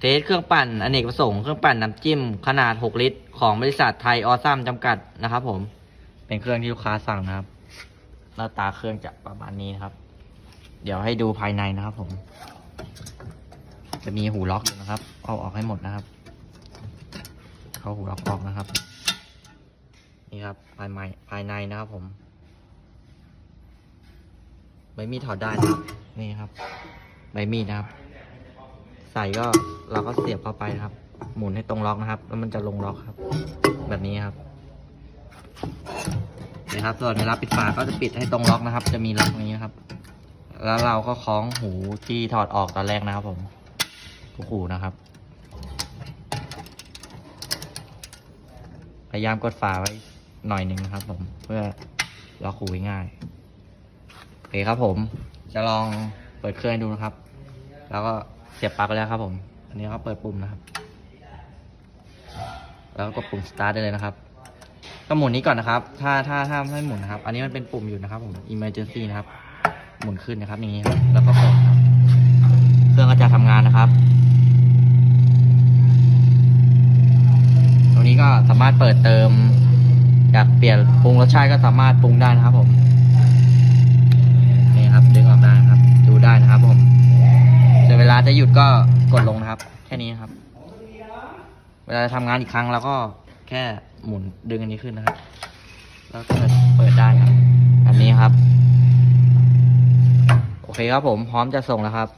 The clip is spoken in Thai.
เทสเครื่องปั่นอเนกประสงค์เครื่องปั่นน้ำจิ้มขนาด 6 ลิตร ของบริษัทไทยออซัมจำกัดนะครับผม เป็นเครื่องที่ลูกค้าสั่งนะครับ หน้าตาเครื่องจะประมาณนี้นะครับ เดี๋ยวให้ดูภายในนะครับผม จะมีหูล็อกอยู่นะครับ เอาออกให้หมดนะครับ เข้าหูล็อกออกนะครับ นี่ครับภายในภายในนะครับผม ใบมีดถอดได้นะนี่ครับ ใบมีดนะครับ ใส่ก็เราก็เสียบเข้าไปครับ หมุนให้ตรงล็อกนะครับ แล้วมันจะลงล็อกครับ แบบนี้ครับนะครับ ส่วนเวลาปิดฝาก็จะปิดให้ตรงล็อกนะครับ จะมีล็อกนี้ครับ แล้วเราก็คล้องหูที่ถอดออกตอนแรกนะครับ ผมทุกหูนะครับ พยายามกดฝาไว้หน่อยหนึ่งนะครับ ผม เพื่อล็อกหูง่ายโอเคครับผม จะลองเปิดเครื่องดูนะครับ แล้วก็ เสียบปลั๊กแล้วครับผม อันนี้ก็เปิดปุ่มนะครับ แล้วก็กดปุ่ม start ได้เลยนะครับก็หมุนนี้ก่อนนะครับ ถ้าถ้าถ้าไม่หมุนนะครับ อันนี้มันเป็นปุ่มอยู่นะครับผม emergency นะครับ หมุนขึ้นนะครับอย่นี้ครับแล้วก็เปิดครับ เครื่องก็จะทำงานนะครับ ตรงนี้ก็สามารถเปิดเติม อยากเปลี่ยนปรุงรสชาติก็สามารถปรุงได้นะครับผม นี่ครับดึงออกได้นะครับ ดูได้นะครับผมส่วนเวลา จะหยุดก็กดลงนะครับ แค่นี้ครับ เวลาจะทำงานอีกครั้งเราก็แค่หมุนดึงอันนี้ขึ้นนะครับ แล้วเปิดเปิดได้ครับ อันนี้ครับ โอเคครับผมพร้อมจะส่งแล้วครับ